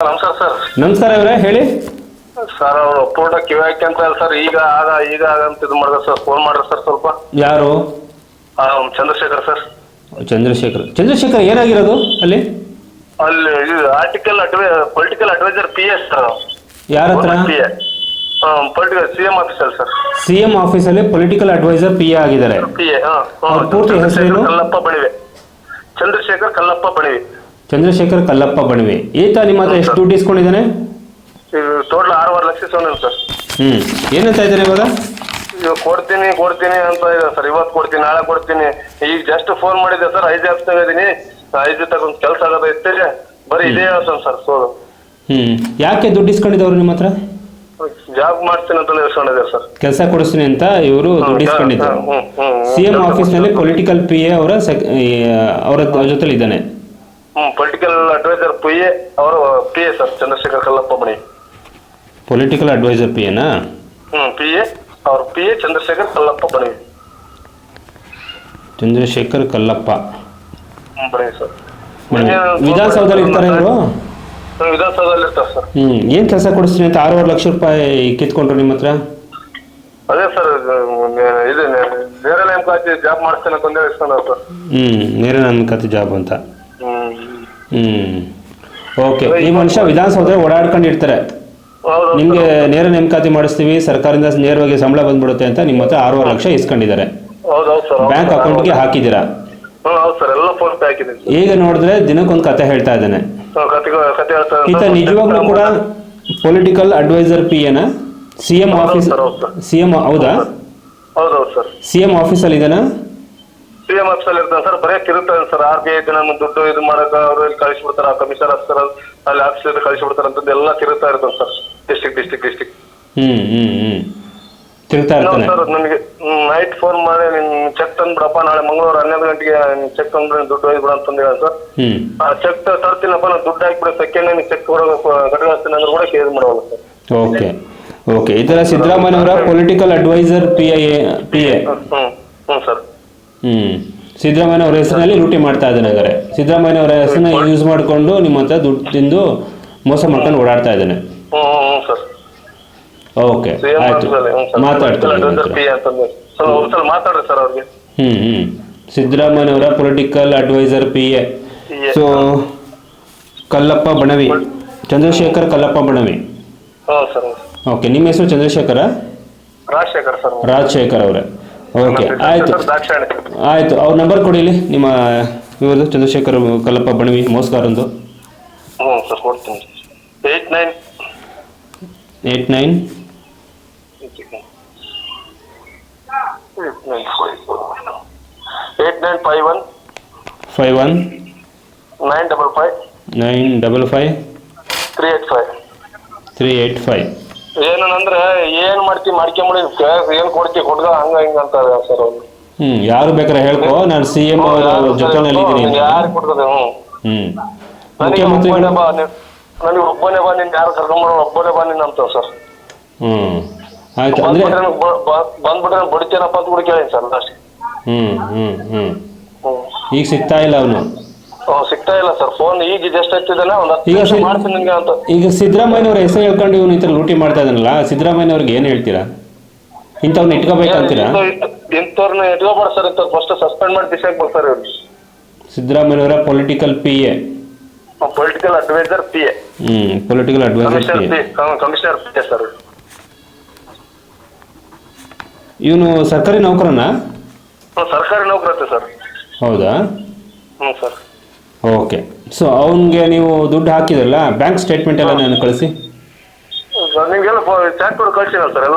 ನಮಸ್ಕಾರ ಸರ್. ನಮಸ್ಕಾರ ಅವರೇ ಹೇಳಿ. ಸರ್ ಅವರು ಪೂರ್ಣ ಕಿವಿ ಅಂತ ಸರ್ ಈಗ ಆಗ ಈಗ ಆಗ ಅಂತ ಇದು ಮಾಡಿದ್ರೆ ಸರ್ ಫೋನ್ ಮಾಡ್ರಿ ಸರ್ ಸ್ವಲ್ಪ. ಯಾರು? ಆ, ಚಂದ್ರಶೇಖರ್ ಸರ್. ಚಂದ್ರಶೇಖರ್. ಚಂದ್ರಶೇಖರ್ ಏನಾಗಿರೋದು ಅಲ್ಲಿ? ಅಲ್ಲಿ article advi political adviser P S sir ಯಾರ ಹತ್ರ? P A political C M officer sir. C M ಆಫೀಸಲ್ಲಿ ಪೊಲಿಟಿಕಲ್ ಅಡ್ವೈಸರ್ ಪಿ ಎ ಆಗಿದ್ದಾರೆ. ಪಿ ಎ ಅವ್ರ ಪೂರ್ತಿ ಹೆಸರೇನು? ಕಲ್ಲಪ್ಪ ಬಣಿವೆ ಚಂದ್ರಶೇಖರ್ ಕಲ್ಲಪ್ಪ ಬಣಿವೆ ಚಂದ್ರಶೇಖರ್ ಕಲ್ಲಪ್ಪ ಬಣವೆ. ಈತ ನಿಮ್ಮ ಹತ್ರ ಎಷ್ಟು ದುಡ್ಡು ಇಸ್ಕೊಂಡಿದ್ದಾನೆ? ಟೋಟಲ್ ಆರೂವರೆ ಲಕ್ಷ ಸೋನಿಲ್ಲ ಸರ್. ಹ್ಮ್. ಏನಂತ ಇದ್ದಾನೆ ಇವಾಗ? ಇವಾಗ ಕೊಡ್ತೀನಿ ಕೊಡ್ತೀನಿ ಅಂತ ಇದೆ ಸರ್. ಇವತ್ತು ಕೊಡ್ತೀನಿ ನಾಳೆ ಕೊಡ್ತೀನಿ. ಈಗ ಜಸ್ಟ್ ಫೋನ್ ಮಾಡಿದ್ದೆ ಸರ್. ಐದು ಆಫ್ಸ್ನಾಗ ಇದ್ದೀನಿ ಐದು ತಗೊಂಡ್ ಕೆಲಸ ಆಗೋದೈತೆ ಬರೀ ಇದೇ ಹೇಳ್ತಾನೆ ಸರ್ ಸೋದು ಹ್ಮ್. ಯಾಕೆ ದುಡ್ಡು ಇಸ್ಕೊಂಡಿದ್ದವ್ರು ನಿಮ್ಮ ಹತ್ರ? ಜಾಬ್ ಮಾಡ್ತೀನಿ ಅಂತ ಹೇಳ್ಕೊಂಡಿದ್ದಾರೆ ಸರ್. ಕೆಲಸ ಕೊಡಿಸ್ತೀನಿ ಅಂತ ಇವರು ದುಡ್ಡು ಇಸ್ಕೊಂಡಿದ್ದಾರೆ. ಹ್ಮ್, ಹ್ಮ್, ಹ್ಮ್. ಸಿ ಎಂ ಆಫೀಸ್ನಲ್ಲಿ ಪೊಲಿಟಿಕಲ್ ಪಿ ಎ ಅವರ ಅವರ ಜೊತೆಲಿ ಇದ್ದಾನೆ ಹ್ಮ್ ಪೊಲಿಟಿಕಲ್ ಅಡ್ವೈಸರ್ ಪಿ ಎ ಅವರು P A sir Chandrashekhar Kallappa Mani. Political adviser P ಎನಾ hmm P A ಅವ್ರ P A Chandrashekhar Kallappa Bani Chandrashekhar Kallappa. Hmm Bani sir. ವಿಧಾನಸೌಧದಲ್ಲಿ ಇರ್ತಾರೆ ಇವರು? ಹ್ಮ್, ವಿಧಾನಸೌಧದಲ್ಲಿ ಇರ್ತಾರೆ ಸರ್. ಹ್ಞೂ ಏನು ಕೆಲಸ ಕೊಡಿಸ್ತೀನಿ ಅಂತ ಆರೂವರೆ ಲಕ್ಷ ರೂಪಾಯಿ ಕಿತ್ಕೊಂಡ್ರು ನಿಮ್ಮ ಹತ್ರ? ಅದೇ ಸರ್ ಇದು ನೇರ ನೇಮಕಾತಿ ಜಾಬ್ ಮಾಡ್ತೇನೆ ಅಂತ ಒಂದೇ ಇಸ್ಕೊಂಡ್ರು ಸರ್. ಹ್ಞೂ ನೇರ ನನ್ನ ಕತೆ ಜಾಬ್ ಅಂತ. ಹ್ಞೂ ಓಕೆ. ಈ ಮನುಷ್ಯ ವಿಧಾನಸೌಧ ಓಡಾಡ್ಕೊಂಡು ಇರ್ತಾರೆ ಹೌದು. ನಿಮಗೆ ನೇರ ನೇಮಕಾತಿ ಮಾಡಿಸ್ತೀವಿ ಸರ್ಕಾರದಿಂದ ನೇರವಾಗಿ ಸಂಬಳ ಬಂದ್ಬಿಡುತ್ತೆ ಅಂತ ನಿಮ್ಮ ಹತ್ರ ಆರೂವರೆ ಲಕ್ಷ ಇಸ್ಕೊಂಡಿದ್ದಾರೆ. ಹೌದೌದು ಸರ್. ಬ್ಯಾಂಕ್. ಅಕೌಂಟ್ಗೆ ಹಾಕಿದ್ದೀರಾ? ಹ್ಮ್ ಹೌದು ಸರ್. ಎಲ್ಲ ಫೋನ್ ಪೇ ಹಾಕಿದ್ದೀನಿ ಈಗ ನೋಡಿದ್ರೆ ದಿನಕ್ಕೊಂದು ಕತೆ ಹೇಳ್ತಾ ಇದ್ದಾನೆ. ಹ್ಮ್, ಕತೆ ಕತೆ ಹೇಳ್ತಾರೆ ಈತ ನಿಜವಾಗ್ಲೂ ಕೂಡ ಪೊಲಿಟಿಕಲ್ ಅಡ್ವೈಸರ್ ಪಿ ಎನ? ಸಿ ಎಂ ಹೌದು ಆಫೀಸ್ ಸರ್, ಹೌದು ಸರ್. ಸಿ ಎಂ ಹೌದಾ? ಹೌದೌದು ಸರ್. ಸಿ ಎಂ ಆಫೀಸಲ್ಲಿ ಇದ್ದಾನಾ? ಸಿ ಎಂ ಆಫೀಸಲ್ಲಿ ಇರ್ತಾನೆ ಸರ್ ಬರೇ ಕಿರುತ್ತಾರೆ ಸರ್ ಆರ್ ಬಿ ಐ ನಮ್ಮ ದುಡ್ಡು ಇದು ಮಾಡಕ ಅವ್ರು ಇಲ್ಲಿ ಕಳಿಸ್ಬಿಡ್ತಾರ. ಕಮಿಷನರ್ ಆಫೀಸರ್ ಅಲ್ಲಿ ಆಫೀಸರ್ ಕಳಿಸ್ಬಿಡ್ತಾರೆ ಅಂತ ಎಲ್ಲ ತಿರುತ್ತಾ ಇರ್ತಾನೆ ಸರ್ ಡಿಸ್ಟಿಕ್ ಡಿಸ್ಟಿಕ್ ಡಿಸ್ಟಿಕ್ ಇರ್ತಾನೆ. ಸರ್ ನನಗೆ ನೈಟ್ ಫೋನ್ ಮಾಡಿ ನಿನ್ ಚೆಕ್ ತಂದ್ಬಿಡಪ್ಪ. ನಾಳೆ ಮಂಗಳವಾರ ಹನ್ನೆರಡು ಗಂಟೆಗೆ ಚೆಕ್ ತಂದ್ರೆ ದುಡ್ಡು ಹೋಗ್ಬಿಡ ಅಂತಂದು ಹೇಳ ಸರ್ ಹ್ಞೂ ಆ ಚೆಕ್ ತರ್ತೀನಪ್ಪ. ನಾನು ದುಡ್ಡು ಹಾಕ್ಬಿಡ. ಸೆಕೆಂಡ್ ನಿಮ್ಗೆ ಚೆಕ್ ಕೊಡೋ ಕಟ್ಟಾಗ್ತೀನಿ ಅಂದ್ರೆ ಕೂಡ ಕೇಸ್ ಮಾಡೋಲ್ಲ ಸರ್ ಓಕೆ ಓಕೆ ಇದರ ಸಿದ್ದರಾಮಯ್ಯನವರ political adviser P I P A ಹ್ಮ್ ಹ್ಮ್ ಹ್ಞೂ ಸರ್ ಸಿದ್ದರಾಮಯ್ಯ ಸಿದ್ದರಾಮಯ್ಯನವರ ಹೆಸರಿನಲ್ಲಿ ಲೂಟಿ ಮಾಡ್ತಾ ಇದ್ದಾನೆ ಹಾಗಾದ್ರೆ. ಸಿದ್ದರಾಮಯ್ಯನವರ ಹೆಸರನ್ನ ಯೂಸ್ ಮಾಡಿಕೊಂಡು ನಿಮ್ಮ ಹತ್ರ ದುಡ್ಡು ತಿಂದು ಮೋಸ ಮಾಡ್ಕೊಂಡು ಓಡಾಡ್ತಾ ಇದ್ದಾನೆ. ಸರ್. ಓಕೆ ಆಯ್ತು. ಮಾತಾಡ್ತೀನಿ ಹ್ಮ್. ಒಂದ್ಸಲ ಮಾತಾಡ್ರಿ ಸರ್ ಅವ್ರಿಗೆ. ಹ್ಞೂ ಹ್ಞೂ ಸಿದ್ದರಾಮಯ್ಯನವರ political adviser P A. So Kallappa Banavi. Chandrashekhar Kallappa Banavi. Okay ನಿಮ್ಮ ಹೆಸರು ಚಂದ್ರಶೇಖರ? ರಾಜಶೇಖರ್ ಸರ್. ರಾಜಶೇಖರ್ ಅವರೇ. ಓಕೆ ಆಯಿತು ಆಯ್ತು. ದಾಕ್ಷಾಯಣಿ ಆಯಿತು ಅವ್ರ ನಂಬರ್ ಕೊಡಿ ಇಲ್ಲಿ ನಿಮ್ಮ ಇವರು ಚಂದ್ರಶೇಖರ್ ಕಲ್ಲಪ್ಪ ಬಣವಿ ಮೋಸ್ಕಾರ್ ಹ್ಞೂ ಸರ್ ಕೊಡ್ತೀನಿ. Eight nine. Eight nine. Eight nine five one. Five one. Nine double five. Nine double five. Three eight five. Three eight five. ಏನಂದ್ರೆ ಏನ್ ಮಾಡ್ತಿ ಮಾಡ್ಕೊಂಬಿಡಿ ಏನ್ ಕೊಡ್ತಿ ಕೊಡ್ಗ ಹಂಗ ಹಿಂಗ ಅಂತ ಸರ್ ಅವ್ರು. ಹ್ಮ್ ಯಾರು ಬೇಕಾದ್ರೆ ಹೇಳ್ಕೊ ನಾನು ಸಿ ಎಂ ಜೊತೆನಲ್ಲಿ ಇದ್ದೀನಿ ಯಾರು ಕೊಡ್ತದೆ ಹ್ಮ್. ನನಗೆ ಒಬ್ಬನೇ ಬಾ ನೀನ್- ನನಗೆ ಒಬ್ಬನೇ ಬಾ ನಿನ್ ಯಾರು ಕರ್ಕೊಂಬರೋ ಒಬ್ಬನೇ ಬಾ ನಿನ್ ಅಂತ ಸರ್ ಹ್ಮ್. ಆಯ್ತು ಅಂದ್ರೆ ಬಂದ್ಬಿಟ್ರೆ ಬಡಿತೇನಪ್ಪ ಅಂತ ಕೂಡ ಕೇಳಿ ಸರ್ ಲಾಸ್ಟ್ ಹ್ಮ್ ಹ್ಮ್. ಹ್ಮ್. ಈಗ ಸಿಗ್ತಾ ಇಲ್ಲ ಅವನು. ಸಿಗ್ತಾ ಇಲ್ಲ ಸರ್. ಫೋನ್ ಈಗ ಜಸ್ಟ್ ಹಚ್ಚಿದಾನೆ ಒಂದು ಹತ್ತು ಈಗ ನಿಮಿಷ ಸಿ- ಮಾಡ್ತೀನಿ ನಿನ್ಗೆ ಅಂತ. ಈಗ ಸಿದ್ದರಾಮಯ್ಯನವ್ರ ಹೆಸರು ಹೇಳ್ಕೊಂಡು ಇವನು ಈ ಥರ ಲೂಟಿ ಮಾಡ್ತಾ ಇದ್ದಾನಲ್ಲ ಸಿದ್ದರಾಮಯ್ಯನವ್ರಿಗೆ ಏನು ಹೇಳ್ತೀರಾ? ಇಂಥವ್ನ ಇಟ್ಕೋಬೇಕಂತೀರಾ? ಇಂಥವ್ರನ್ನ ಇಟ್ಕೋಬಾರ್ದು ಸರ್ ಇಂಥವ್ರು ಫಸ್ಟ್ ಸಸ್ಪೆಂಡ್ ಮಾಡಿ ಬಿಸಾಕ್ ಸರ್ ಇವ್ರು. ಸಿದ್ದರಾಮಯ್ಯನವರ political P A political adviser P A hmm political adviser commissioner P P A commissioner P A sir. ಇವನು ಸರ್ಕಾರಿ ನೌಕರನ? ಸರ್ಕಾರಿ ನೌಕರತೆ ಸರ್. ಹೌದಾ? ಹ್ಮ್ ಸರ್. ಓಕೆ. ಸೊ ಅವನಿಗೆ ನೀವು ದುಡ್ಡು ಹಾಕಿದ್ರಲ್ಲ ಬ್ಯಾಂಕ್ ಸ್ಟೇಟ್ಮೆಂಟ್ ಎಲ್ಲ ನಾನು ಕಳಿಸಿ. ನಿಮಗೆಲ್ಲ ಚಾಟ್ ಮಾಡಿ ಕಳಿಸಿಲ್ಲ ಸರ್ ಎಲ್ಲ